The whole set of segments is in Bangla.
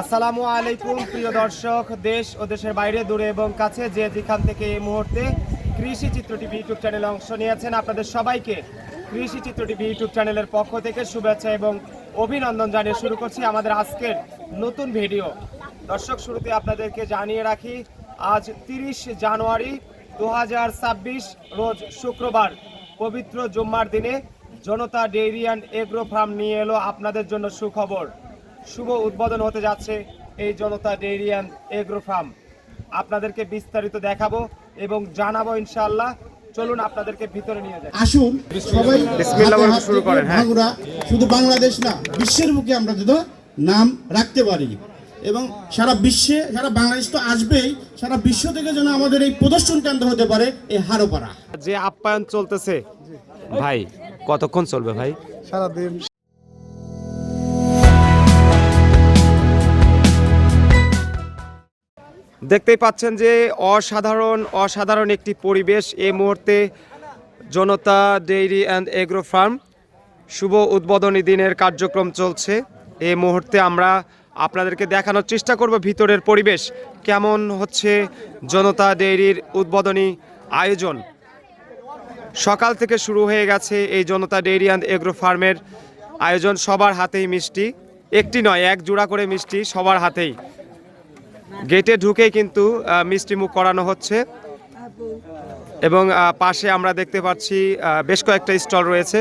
আসসালামু আলাইকুম, প্রিয় দর্শক, দেশ ও দেশের বাইরে, দূরে এবং কাছে যে যেখান থেকে এই মুহূর্তে কৃষি চিত্র টিভি ইউটিউব চ্যানেলে অংশ নিয়েছেন, আপনাদের সবাইকে কৃষি চিত্র টিভি ইউটিউব চ্যানেলের পক্ষ থেকে শুভেচ্ছা এবং অভিনন্দন জানিয়ে শুরু করছি আমাদের আজকের নতুন ভিডিও। দর্শক, শুরুতে আপনাদেরকে জানিয়ে রাখি, আজ তিরিশ জানুয়ারি দু হাজার ছাব্বিশ, রোজ শুক্রবার, পবিত্র জুম্মার দিনে Janata dairy and agro farm নিয়ে এলো আপনাদের জন্য সুখবর। শুভ উদ্বোধন হতে যাচ্ছে এই Janata dairy and agro farm. আপনাদেরকে বিস্তারিত দেখাবো এবং জানাব ইনশাআল্লাহ। চলুন আপনাদেরকে ভিতরে নিয়ে যাই। আসুন সবাই বিসমিল্লাহ বলে শুরু করেন, হ্যাঁ। শুধু বাংলাদেশ না বিশ্বের বুকে আমরা যদি নাম রাখতে পারি। এবং সারা বিশ্বে সারা বাংলাদেশ তো আসবেই সারা বিশ্ব থেকে যেন আমাদের এই প্রদর্শন কেন্দ্র হতে পারে এই হারোপাড়া যে আপ্যায়ন চলতেছে ভাই কতক্ষণ চলবে ভাই? সারা সারাদিন দেখতেই পাচ্ছেন যে অসাধারণ অসাধারণ একটি পরিবেশ এই মুহূর্তে Janata dairy and agro farm. শুভ উদ্বোধনী দিনের কার্যক্রম চলছে। এই মুহূর্তে আমরা আপনাদেরকে দেখানোর চেষ্টা করব ভিতরের পরিবেশ। কেমন হচ্ছে জনতা ডেইরির উদ্বোধনী আয়োজন? সকাল থেকে শুরু হয়ে গেছে এই জনতা ডেইরি অ্যান্ড এগ্রো ফার্মের আয়োজন, সবার হাতেই মিষ্টি। একটি নয়, এক জোড়া করে মিষ্টি সবার হাতেই। গেটে ঢুকেই কিন্তু আহ, মিষ্টি মুখ করানো হচ্ছে। এবং পাশে আমরা দেখতে পাচ্ছি বেশ কয়েকটা স্টল রয়েছে।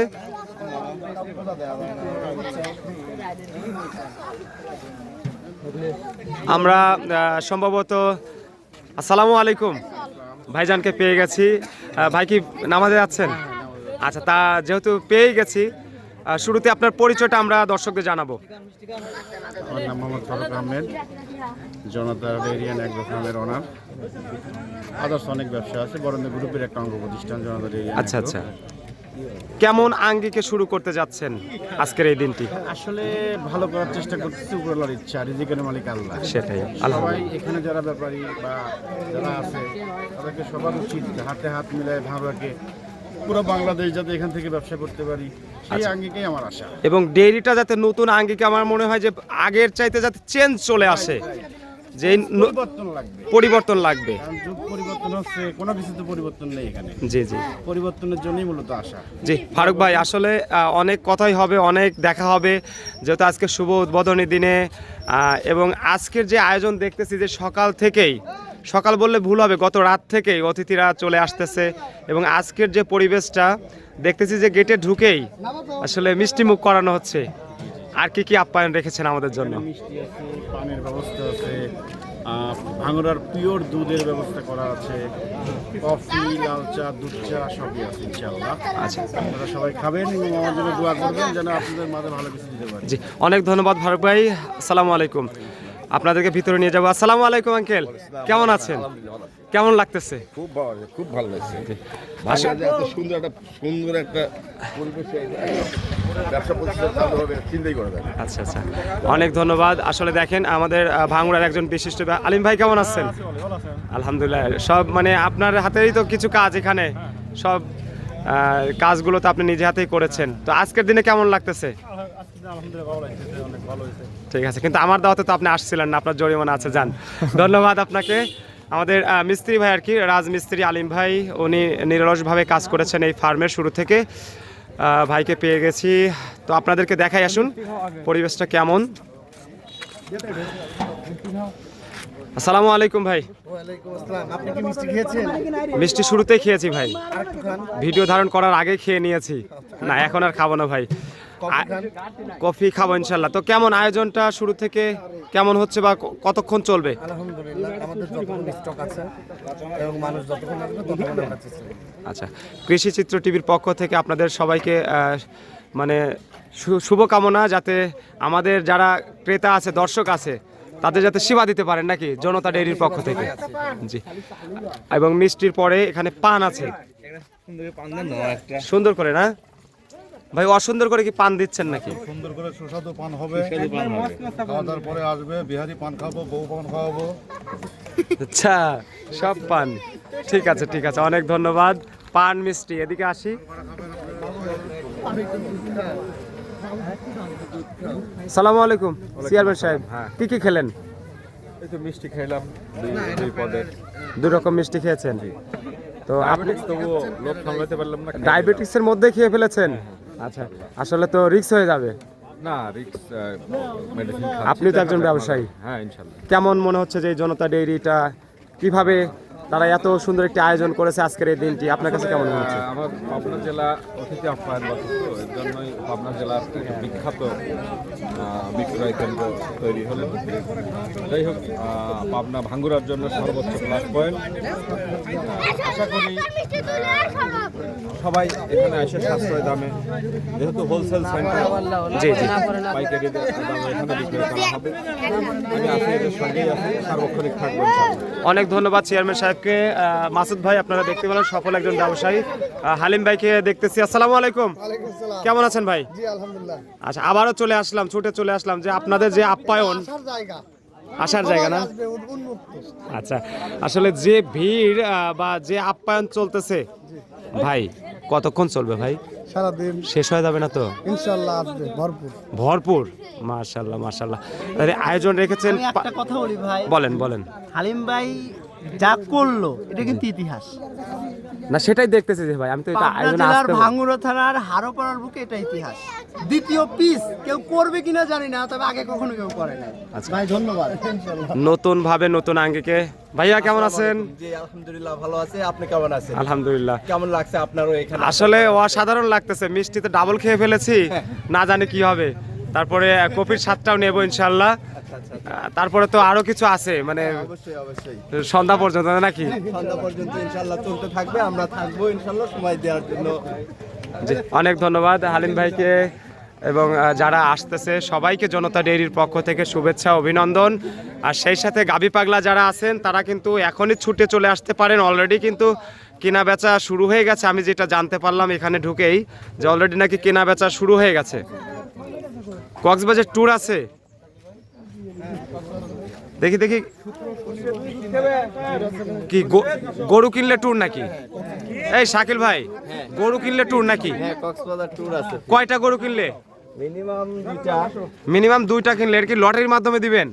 আমরা সম্ভবত আসসালামু আলাইকুম। ভাইজানকে পেয়ে গেছি। ভাই কি নামাজে যাচ্ছেন? আচ্ছা তা যেহেতু পেয়ে গেছি শুরুতে আপনার পরিচয়টা আমরা দর্শকদের জানাব। আমার নাম Mohammad Faruk Ahmed Janata dairy and agro ফার্মের ওনার আদার্স অনেক ব্যবসা আছে বরেন্দ্র গ্রুপের একটা অঙ্গ প্রতিষ্ঠান জনতা ডেরিয়ান আচ্ছা আচ্ছা। কেমন আঙ্গিকে শুরু করতে যাচ্ছেন আজকের এই দিনটি? আসলে ভালো করার চেষ্টা করতেছি উপরওয়ালার ইচ্ছা রিজিকের মালিক আল্লাহ। সেটাই সবাই এখানে যারা ব্যাপারী বা যারা আছে তাদেরকে সবার উচিত হাতে হাত মিলায় ভাঙাকে পুরো বাংলাদেশ যাতে এখান থেকে ব্যবসা করতে পারি সেই আঙ্গিকেই আমার আশা। এবং ডেইরিটা যাতে নতুন আঙ্গিকে আমার মনে হয় যে আগের চাইতে যাতে চেঞ্জ চলে আসে যে পরিবর্তন লাগবে। পরিবর্তন লাগবে। পরিবর্তন হচ্ছে কোনো কিছুতে পরিবর্তন নেই এখানে। জি জি। পরিবর্তনের জন্যই মূলত আশা। জি ফারুক ভাই আসলে অনেক কথাই হবে অনেক দেখা হবে। যেহেতু আজকে শুভ উদ্বোধনী দিনে এবং আজকের যে আয়োজন দেখতেছি যে সকাল থেকেই সকাল বললে ভুল হবে গত রাত থেকেই অতিথিরা চলে আসতেছে এবং আজকের যে পরিবেশটা দেখতেছি যে গেটে ঢুকেই আসলে মিষ্টি মুখ করানো হচ্ছে। আর কি কি আপ্যায়ন রেখেছেন আমাদের জন্য? মিষ্টি আছে পানির ব্যবস্থা আছে ভাঙড়ার পিওর দুধের ব্যবস্থা করা আছে কফি লাল চা দুধ চা সবই আছে ইনশাআল্লাহ। আচ্ছা। আপনারা সবাই খাবেন এবং আমার জন্য দোয়া করবেন যেন আপনাদের মাঝে ভালো কিছু দিতে পারি। জি অনেক ধন্যবাদ ফারুক ভাই। আসসালামু আলাইকুম। আপনাদেরকে ভিতরে নিয়ে যাব। আসসালামু আলাইকুম আঙ্কেল। কেমন আছেন? কেমন লাগতেছে? খুব ভালো খুব ভালো লাগছে। সুন্দর একটা সুন্দর একটা। আচ্ছা আচ্ছা। অনেক ধন্যবাদ। আসলে দেখেন আমাদের ভাঙড়ার একজন বিশিষ্ট আলিম ভাই কেমন আছেন? আলহামদুলিল্লাহ সব মানে আপনার হাতেরই তো কিছু কাজ এখানে। সব কাজগুলো তো আপনি নিজে হাতেই করেছেন। তো আজকের দিনে কেমন লাগতেছে? ঠিক আছে কিন্তু আমার দাওয়াতে তো আপনি আসছিলেন না আপনার জরিমানা আছে যান। ধন্যবাদ আপনাকে। আমাদের মিস্ত্রি ভাই আর কি রাজমিস্ত্রি আলিম ভাই উনি নিরলসভাবে কাজ করেছেন এই ফার্মের শুরু থেকে। ভাইকে পেয়ে গেছি। তো আপনাদেরকে দেখাই আসুন পরিবেশটা কেমন। আসসালামু আলাইকুম ভাই। মিষ্টি শুরুতেই খেয়েছি ভাই। ভিডিও ধারণ করার আগে খেয়ে নিয়েছি। না এখন আর খাব না ভাই। কফি খাব ইনশাল্লাহ তো কেমন আয়োজনটা শুরু থেকে? কেমন হচ্ছে বা কতক্ষণ চলবে। আচ্ছা কৃষি চিত্র টিভির পক্ষ থেকে আপনাদের সবাইকে মানে শুভকামনা যাতে আমাদের যারা ক্রেতা আছে দর্শক আছে তাদের যাতে সেবা দিতে পারেন নাকি জনতা ডেইরির পক্ষ থেকে? জি। এবং মিষ্টির পরে এখানে পান আছে। সুন্দর করে না? ভাই অসুন্দর করে কি পান দিচ্ছেন নাকি? সুন্দর করে সুস্বাদু পান হবে। খাওয়া দাওয়ার পরে আসবে বিহারি পান খাব বউ পান খাওয়াবো। আচ্ছা সব পান। ঠিক আছে ঠিক আছে অনেক ধন্যবাদ। পান মিষ্টি এদিকে আসি। সালামু আলাইকুম চেয়ারম্যান সাহেব। কি কি খেলেন? এই তো মিষ্টি খাইলাম দুই দুই পদের। দু রকম মিষ্টি খেয়েছেন। তো আপনি তবুও লোভ সামলাতে পারলাম না খাই ডায়াবেটিক্সের মধ্যে খেয়ে ফেলেছেন? আচ্ছা আসলে তো রিস্ক হয়ে যাবে। না রিক্স মেডিসিন আপনি তো একজন ব্যবসায়ী। হ্যাঁ ইনশাল্লাহ। কেমন মনে হচ্ছে যে জনতা ডেইরিটা কীভাবে তারা এত সুন্দর একটি আয়োজন করেছে আজকের এই দিনটি। আপনার কাছে কেমন মনে হচ্ছে? আমার পাবনা জেলা অতিথি আপ্যায়ন এর জন্যই পাবনা জেলার বিখ্যাত বিক্রয় কেন্দ্র তৈরি হলো। যাই হোক পাবনা ভাঙ্গুরার জন্য সর্বোচ্চ প্লাস পয়েন্ট আশা করি সবাই এখানে এসে সাশ্রয় দামে যেহেতু হোলসেল সেন্টার পাইকারি দামে এখানে বিক্রয় করা হবে। আমি আছি এদের সঙ্গেই আছি সার্বক্ষণিক থাকব ইনশাআল্লাহ। অনেক ধন্যবাদ চেয়ারম্যান সাহেবকে আহ, মাসুদ ভাই আপনারা দেখতে পেলেন সফল একজন ব্যবসায়ী। হালিম ভাইকে দেখতেছি। আসসালামু আলাইকুম। কেমন আছেন ভাই? আচ্ছা আবারও চলে আসলাম ছুটে চলে আসলাম যে আপনাদের যে আপ্যায়ন আসার জায়গা। না? আচ্ছা আসলে যে ভিড় বা যে আপ্যায়ন চলতেছে ভাই কতক্ষণ চলবে ভাই? সারাদিন। শেষ হয়ে যাবে না তো? ইনশাল্লাহ আসবে ভরপুর। ভরপুর? মাশাল্লাহ মাশাল্লাহ তাহলে আয়োজন রেখেছেন আমি একটা কথা বলি ভাই। বলেন বলেন। হালিম ভাই যা করল এটা কিন্তু ইতিহাস। না সেটাই দেখতেছি যে ভাই আমি তো এটা আয়োজনে জেলার আসতে থানার হারোপাড়ার বুকে এটা ইতিহাস। দ্বিতীয় পিস কেউ করবে কিনা জানি না তবে আগে কখনো কেউ করে না আচ্ছা। ভাই ধন্যবাদ। নতুন ভাবে নতুন আঙ্গিকে। ভাইয়া কেমন আছেন? জি আলহামদুলিল্লাহ ভালো আছে। আপনি কেমন আছেন? আলহামদুলিল্লাহ। কেমন লাগছে আপনারও এখানে? আসলে অসাধারণ লাগতেছে। মিষ্টিতে ডাবল খেয়ে ফেলেছি। না জানি কি হবে। তারপরে কপির স্বাদটাও নেব ইনশাল্লাহ তারপরে তো আরও কিছু আছে মানে অবশ্যই অবশ্যই। সন্ধ্যা পর্যন্ত নাকি? সন্ধ্যা পর্যন্ত ইনশাল্লাহ চলতে থাকবে আমরা থাকব ইনশাল্লাহ সময় দেওয়ার জন্য। অনেক ধন্যবাদ হালিম ভাইকে এবং যারা আসতেছে সবাইকে জনতা ডেইরির পক্ষ থেকে শুভেচ্ছা অভিনন্দন। আর সেই সাথে গাবি পাগলা যারা আছেন তারা কিন্তু এখনই ছুটে চলে আসতে পারেন অলরেডি কিন্তু কেনা বেচা শুরু হয়ে গেছে আমি যেটা জানতে পারলাম এখানে ঢুকেই যে অলরেডি নাকি কেনা বেচা শুরু হয়ে গেছে। কক্সবাজার ট্যুর আছে দেখি দেখি। কি গরু কিনলে ট্যুর নাকি? এই শাকিল ভাই গরু কিনলে ট্যুর নাকি? হ্যাঁ কক্সবাজার ট্যুর আছে কয়টা গরু কিনলে? মিনিমাম দুইটা কিনলে এর কি লটারির মাধ্যমে দিবেন?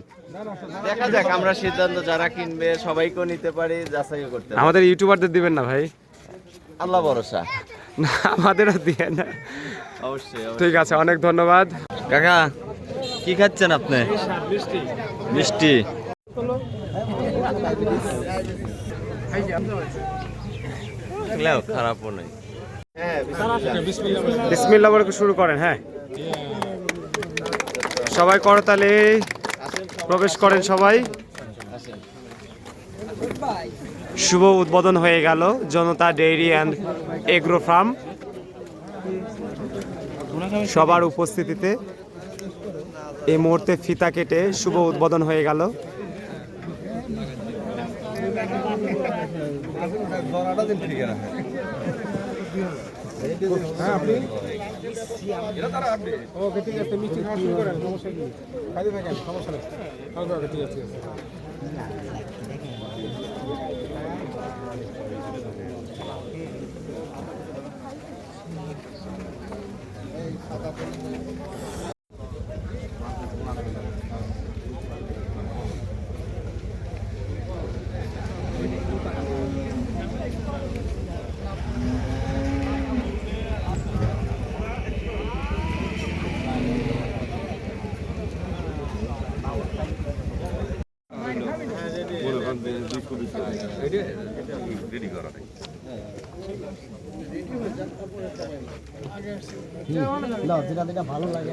দেখা যাক আমরা সিদ্ধান্ত যারা কিনবে সবাইকেও নিতে পারি যাচাইও করতে আমাদের ইউটিউবারদের দিবেন না ভাই? আল্লাহ ভরসা। না আমাদেরও দিয়ে না। অবশ্যই। ঠিক আছে অনেক ধন্যবাদ। কাকা কি খাচ্ছেন আপনি? মিষ্টি। খারাপও নেই। বিসমিল্লাহ বলে শুরু করেন হ্যাঁ? সবাই করতালে প্রবেশ করেন সবাই। শুভ উদ্বোধন হয়ে গেল Janata dairy and agro farm. সবার উপস্থিতিতে এই মুহূর্তে ফিতা কেটে শুভ উদ্বোধন হয়ে গেল। দাও যেটা যেটা ভালো লাগে।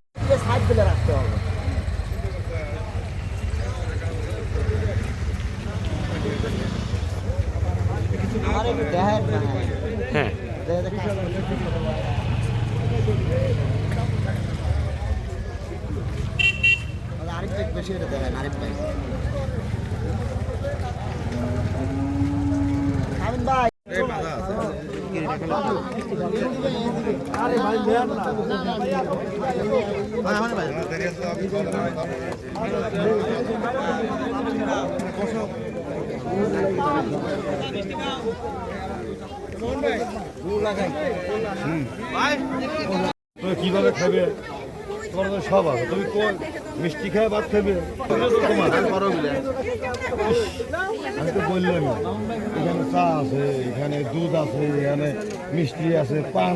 তুমি কীভাবে খাবে? তোমার তো সব আছে। তুমি কোন মিষ্টি খেয়ে ভাত খাবে। তোমার আমি তো বললাম এখানে চা আছে, এখানে দুধ আছে, এখানে মিষ্টি আছে, পান।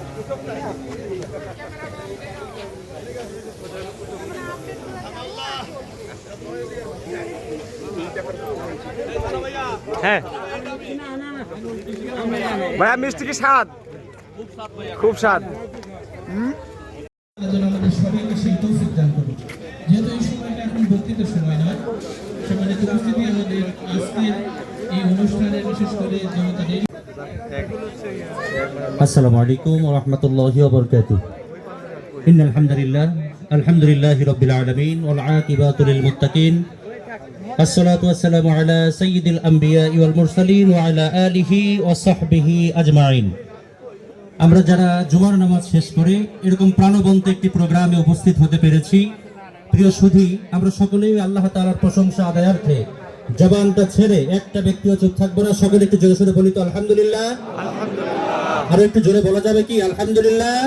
হ্যাঁ। ভাইয়া, মিষ্টি কি স্বাদ? খুব স্বাদ। সময় নয় সম্মানিত উপস্থিতি আমাদের আজকের এই অনুষ্ঠানের বিশেষ করে জনতা ডেইরি السلام عليكم ورحمة الله وبركاته إن الحمد لله الحمد لله رب العالمين والعاقبة للمتقين الصلاة والسلام على سيد الأنبياء والمرسلين وعلى آله وصحبه أجمعين আমরা যারা জুমার নামাজ শেষ করে এরকম প্রাণবন্ত একটি প্রোগ্রামে উপস্থিত হতে পেরেছি প্রিয় সুধী আমরা সকলেই আল্লাহ তাআলার প্রশংসা আদায়ার্থে জবানটা ছেড়ে একটা ব্যক্তিও চুপ থাকব না সকলে একটু জোরে সোরে বলি তো আলহামদুলিল্লাহ। আরও একটু জোরে বলা যাবে কি? আলহামদুলিল্লাহ।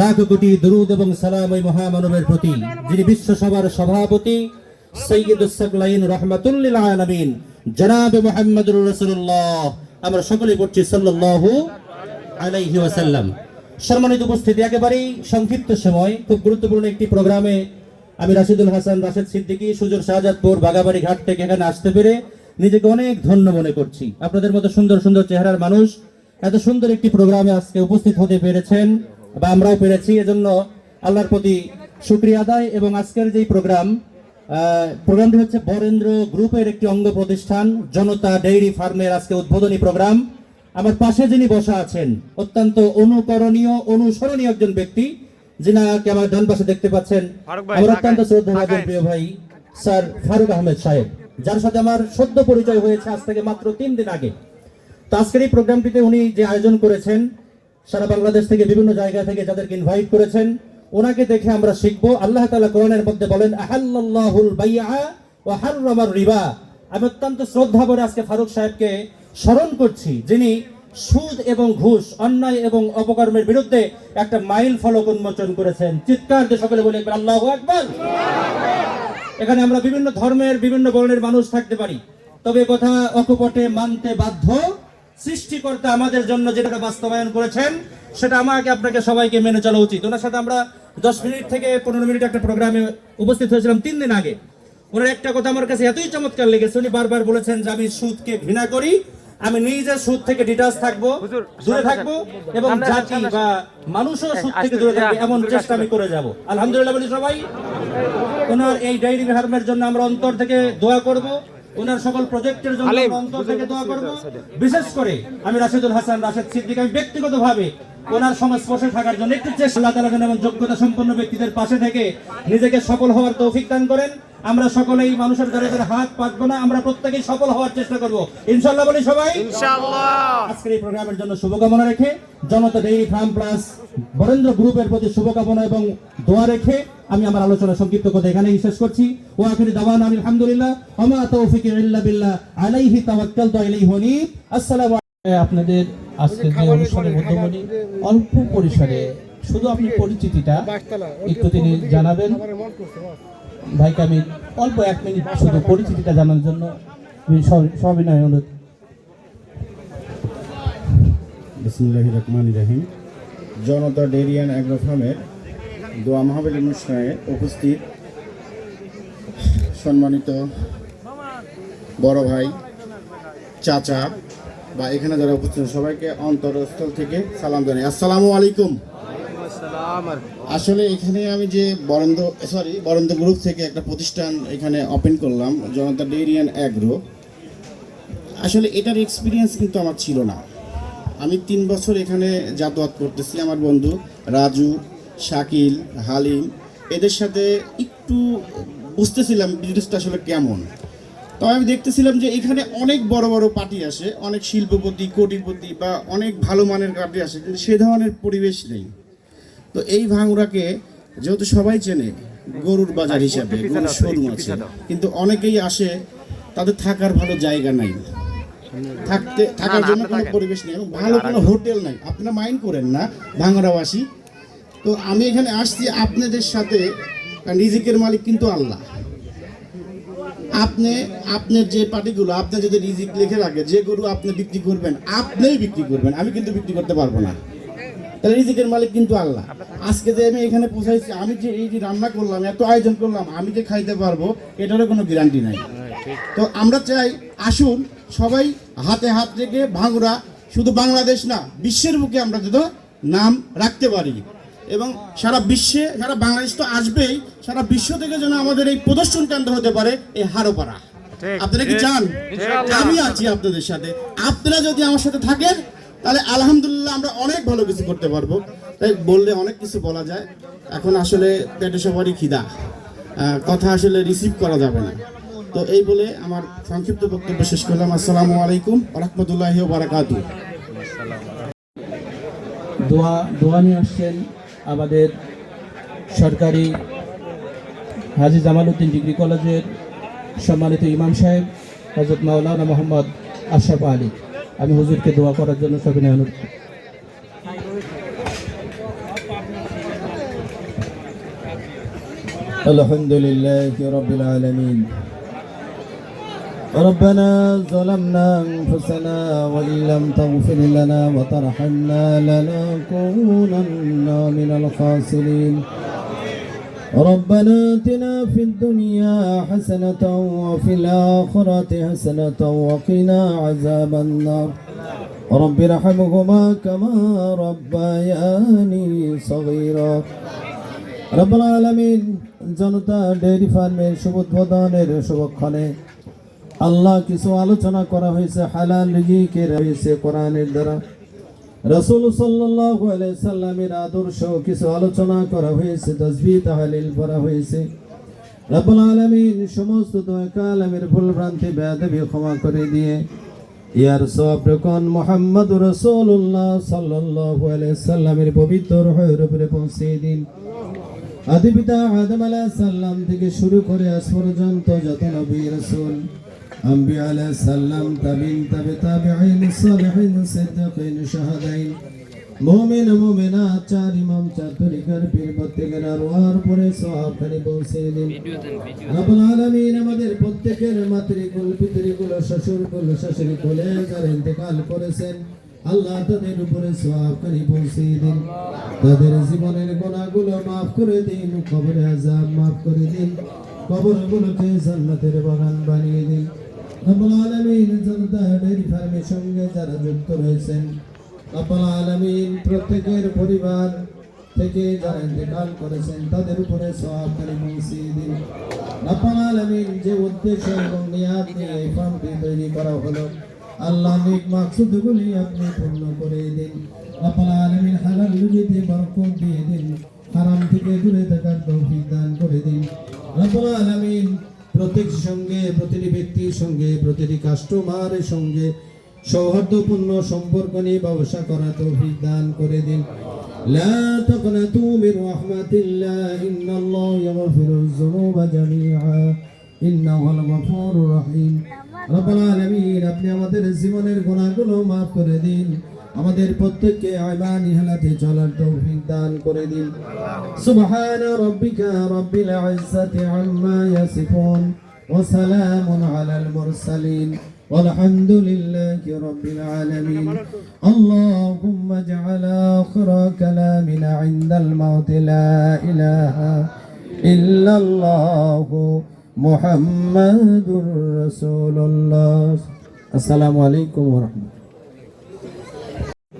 লাখ কোটি দরুদ এবং সালাম ওই মহামানবের প্রতি যিনি বিশ্ব সভার সভাপতি সৈয়দুস সাকলাইন রহমাতুল্লিল আলামিন। জনাব মুহাম্মদুর রাসূলুল্লাহ আমরা সকলে পড়ছি সাল্লাল্লাহু আলাইহি ওয়াসাল্লাম। সম্মানিত উপস্থিতি একেবারেই সংক্ষিপ্ত সময় খুব গুরুত্বপূর্ণ একটি প্রোগ্রামে আমি রাশিদুল হাসান, রাশেদ সিদ্দিকী, সুজন শাহজাদপুর, বাগাবাড়ি ঘাট থেকে এখানে আসতে পেরে নিজেকে অনেক ধন্য মনে করছি। আপনাদের মতো সুন্দর সুন্দর চেহারার মানুষ এত সুন্দর একটি প্রোগ্রামে আজকে উপস্থিত হতে পেরেছেন বা আমরাও পেরেছি। এজন্য আল্লাহর প্রতি শুক্রিয়া আদায় এবং আজকের যেই প্রোগ্রাম প্রোগ্রামটি হচ্ছে বরেন্দ্র গ্রুপের একটি অঙ্গ প্রতিষ্ঠান, জনতা ডেইরি ফার্মের আজকে উদ্বোধনী প্রোগ্রাম। আমার পাশে যিনি বসা আছেন, অত্যন্ত অনুকরণীয়, অনুসরণীয় একজন ব্যক্তি যিনাকে আমার ডান পাশে দেখতে পাচ্ছেন আমার অত্যন্ত। প্রিয় ভাই স্যার ফারুক আহমেদ সাহেব যার সাথে আমার সদ্য পরিচয় হয়েছে আজ থেকে মাত্র তিন দিন আগে। তো আজকের এই প্রোগ্রামটিতে উনি যে আয়োজন করেছেন সারা বাংলাদেশ থেকে বিভিন্ন জায়গা থেকে যাদেরকে ইনভাইট করেছেন ওনাকে দেখে আমরা শিখব। আল্লাহ তাআলা কোরআনের মধ্যে বলেন আহাল্লাহুল বাইআ ওয়া হাররামার রিবা। আমি অত্যন্ত শ্রদ্ধা করে আজকে ফারুক সাহেবকে স্মরণ করছি যিনি সুদ এবং ঘুষ, অন্যায় এবং অপকর্মের বিরুদ্ধে একটা মাইল ফলক উন্মোচন করেছেন। চিৎকার দিয়ে সকলে বলে, একবার আল্লাহু আকবার! এখানে আমরা বিভিন্ন ধর্মের, বিভিন্ন বর্ণের মানুষ থাকতে পারি। তবে কথা অকপটে মানতে বাধ্য। সৃষ্টিকর্তা আমাদের জন্য যেটা বাস্তবায়ন করেছেন, সেটা আমাকে, আপনাকে সবাইকে মেনে চলা উচিত। ওনার সাথে আমরা দশ মিনিট থেকে পনেরো মিনিট একটা প্রোগ্রামে উপস্থিত হয়েছিলাম তিন দিন আগে। ওনার একটা কথা আমার কাছে এতই চমৎকার লেগেছে। উনি বারবার বলেছেন যে, আমি সুদকে ঘৃণা করি আমি নিজে সুদ থেকে ডিটাচ থাকব দূরে থাকব এবং জাতি বা মানুষও সুদ থেকে দূরে থাকবে এমন চেষ্টা আমি করে যাব। আলহামদুলিল্লাহ বলি সবাই ওনার এই ডায়েরি ফার্মের জন্য আমরা অন্তর থেকে দোয়া করব। ওনার সকল প্রজেক্টের জন্য অন্তর থেকে দোয়া করব। বিশেষ করে আমি রাশিদুল হাসান রাশেদ সিদ্দিক আমি ব্যক্তিগতভাবে ওনার সংস্পর্শে থাকার জন্য একটু চেষ্টা আল্লাহ তাআলা যেন এমন যোগ্যতা সম্পন্ন ব্যক্তিদের পাশে থেকে নিজেকে সফল হওয়ার তৌফিক দান করেন। আমরা সকলেই মানুষের দ্বারা যারা হাত পাতবো না আমরা প্রত্যেকেই সফল হওয়ার চেষ্টা করব। ইনশাআল্লাহ বলি সবাই। ইনশাআল্লাহ। আজকের এই প্রোগ্রামের জন্য শুভকামনা রেখে Janata dairy farm plus Barendra গ্রুপের প্রতি শুভকামনা এবং দোয়া রেখে আমি আমার আলোচনা সংক্ষিপ্ত কথা এখানেই শেষ করছি। ও আখিরি দাওয়ান আলহামদুলিল্লাহ ওমা তৌফিক ইল্লা বিল্লাহ আলাইহি তাওয়াক্কালতু আলাইহি ওয়ানিব আসসালামু আপনাদের আজকের যে অনুষ্ঠানের মধ্যমণি অল্প পরিসরে শুধু আপনি পরিচিতিটা একটু তিনি জানাবেন। ভাইকে আমি অল্প এক মিনিট শুধু পরিচিতিটা জানার জন্য সবিনয় অনুরোধ। বিসমুল্লাহ রহমান রাহিম। জনতা ডেরিয়ান অ্যাগ্রো ফার্মের দোয়া মাহবিল অনুষ্ঠানে উপস্থিত সম্মানিত বড় ভাই চাচা বা এখানে যারা উপস্থিত সবাইকে অন্তরস্থল থেকে সালাম জানাই। আসসালামু আলাইকুম। আসলে এখানে আমি যে বরেন্দ্র সরি বরেন্দ্র গ্রুপ থেকে একটা প্রতিষ্ঠান এখানে ওপেন করলাম, জনতা ডেইরি অ্যান্ড অ্যাগ্রো। আসলে এটার এক্সপিরিয়েন্স কিন্তু আমার ছিল না। আমি তিন বছর এখানে যাতায়াত করতেছি, আমার বন্ধু রাজু, শাকিল, হালিম। এদের সাথে একটু বুঝতেছিলাম বিজনেসটা আসলে কেমন। তবে আমি দেখতেছিলাম যে এখানে অনেক বড় বড় পার্টি আসে অনেক শিল্পপতি কোটিপতি বা অনেক ভালো মানের পার্টি আসে কিন্তু সে ধরনের পরিবেশ নেই। তো এই ভাঙুরাকে যেহেতু সবাই চেনে গরুর বাজার হিসাবে গরুর শোরুম আছে কিন্তু অনেকেই আসে তাদের থাকার ভালো জায়গা নাই। থাকতে থাকার জন্য কোনো পরিবেশ নেই এবং ভালো কোনো হোটেল নাই। আপনারা মাইন্ড করেন না ভাঙড়াবাসী। তো আমি এখানে আসছি আপনাদের সাথে রিজিকের মালিক কিন্তু আল্লাহ। আপনি আপনার যে পার্টিগুলো, আপনি যদি রিজিক লিখে রাখে, যে গরু আপনি বিক্রি করবেন, আপনিই বিক্রি করবেন, আমি কিন্তু বিক্রি করতে পারব না। তাহলে রিজিকের মালিক কিন্তু আল্লাহ। আজকে যে আমি এখানে পৌঁছাইছি, আমি যে এই যে রান্না করলাম, এত আয়োজন করলাম, আমি যে খাইতে পারব, এটারও কোনো গ্যারান্টি নাই। তো আমরা চাই, আসুন, সবাই হাতে হাত রেখে ভাঙুরা, শুধু বাংলাদেশ না, বিশ্বের বুকে আমরা যদি নাম রাখতে পারি। এবং সারা বিশ্বে সারা বাংলাদেশ তো আসবেই সারা বিশ্ব থেকে যেন আমাদের এই প্রদর্শন কেন্দ্র হতে পারে এই হারোপাড়া। আপনারা কি চান? আমি আছি আপনাদের সাথে। আপনারা যদি আমার সাথে থাকেন তাহলে আলহামদুলিল্লাহ আমরা অনেক ভালো কিছু করতে পারব। তাই বললে অনেক কিছু বলা যায়। এখন আসলে পেটে সবারই খিদা। আহ, কথা আসলে রিসিভ করা যাবে না। তো এই বলে আমার সংক্ষিপ্ত বক্তব্য শেষ করলাম। আসসালামু আলাইকুম রহমতুল্লাহ বারাকাতু দোয়া দোয়া নিয়ে আসছেন আমাদের সরকারি হাজি জামালউদ্দিন ডিগ্রি কলেজের সম্মানিত ইমাম সাহেব হজরত মাওলানা মোহাম্মদ আশরাফ আলী আমি হুজুরকে দোয়া করার জন্য সবিনয় অনুরোধ الحمد لله رب العالمين ربنا ظلمنا أنفسنا وإن لم تغفر لنا وترحمنا لنكونن من الخاسرين ربنا آتنا في الدنيا حسنة وفي الآخرة حسنة وقنا عذاب النار رب ارحمهما كما ربياني صغيرا রব্বুল আলামিন জনতা ডেয়ারি ফার্মের শুভ উদ্বোধনের শুভক্ষণে আল্লাহ কিছু আলোচনা করা হয়েছে, হালাল রিজিকের হয়েছে কোরআনের দ্বারা। রসুল আলাইহি সাল্লামের আদর্শ কিছু আলোচনা করা হয়েছে তাসবিহ তাহলিল করা হয়েছে। রব্বুল আলামিন সমস্ত দোয়া কালামের ভুল ভ্রান্তি বেয়াদবি ক্ষমা করে দিয়ে, ইয়ার সব রকম মোহাম্মদ রসুল্লাহ আলাইহি সাল্লামের পবিত্র রূহের উপরে পৌঁছে দিন। আদি পিতা আদম আলাইহিস সালাম থেকে শুরু করে আজ পর্যন্ত যত নবী রাসূল। আম্বিয়া আলাইহিস সালাম তাবিন তাবে তাবিঈন সালিহিন সিদ্দিকিন শাহাদাইন মুমিন মুমিনাত চার ইমাম চার তরিকার পীর প্রত্যেকের আরওয়ার পরে সওয়াব পৌঁছে দিন রব্বুল আলামিন আমাদের প্রত্যেকের মাতৃকুল পিতৃকুল শ্বশুরকুল শাশুড়িকুলে যারা ইন্তেকাল করেছেন আল্লাহ তাদের উপরে সওয়াব খানি পৌঁছে দিন তাদের জীবনের গুনাহগুলো মাফ করে দিন কবরে আযাব মাফ করে দিন কবরগুলোকে জান্নাতের বাগান বানিয়ে দিন রব্বুল আলামিন জনতা ডেয়ারি ফার্মের সঙ্গে যারা যুক্ত রয়েছেন, রব্বুল আলামিন প্রত্যেকের পরিবার থেকে যারা ইন্তেকাল করেছেন, তাদের উপরে সওয়াব করে পৌঁছে দিন। রব্বুল আলামিন যে উদ্দেশ্য এবং নিয়াত নিয়ে এই ফার্মটি তৈরি করা হলো, আল্লাহ নেক মাকসুদগুলি আপনি পূর্ণ করে দিন। রব্বুল আলামিন হালাল রুজিতে বরকত দিয়ে দিন, হারাম থেকে দূরে থাকার তৌফিক দান করে দিন। রব্বুল আলামিন প্রত্যেক সঙ্গে প্রতিটি ব্যক্তির সঙ্গে প্রতিটি কাস্টমারের সঙ্গে সৌহার্দ্যপূর্ণ সম্পর্ক নিয়ে ব্যবসা করা তৌফিক দান করে দিন لا تقنطوا من رحمة الله إن الله يغفر الذنوب جميعا إنه هو الغفور الرحيم রব্বুল আলামিন আপনি আমাদের জীবনের গুনাহগুলো মাফ করে দিন আমাদের প্রত্যেককে ঈমানি হালাতে চলার তৌফিক দান করে দিন সুবহান রাব্বিকা রাব্বিল ইজ্জাতি আম্মা ইয়াসিফুন ওয়া সালামুন আলাল মুরসালিন والحمد لله رب العالمين اللهم اجعل آخر كلامنا عند الموت لا إله إلا الله محمد رسول الله السلام عليكم ورحمة الله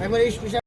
Aí, Maurício, já...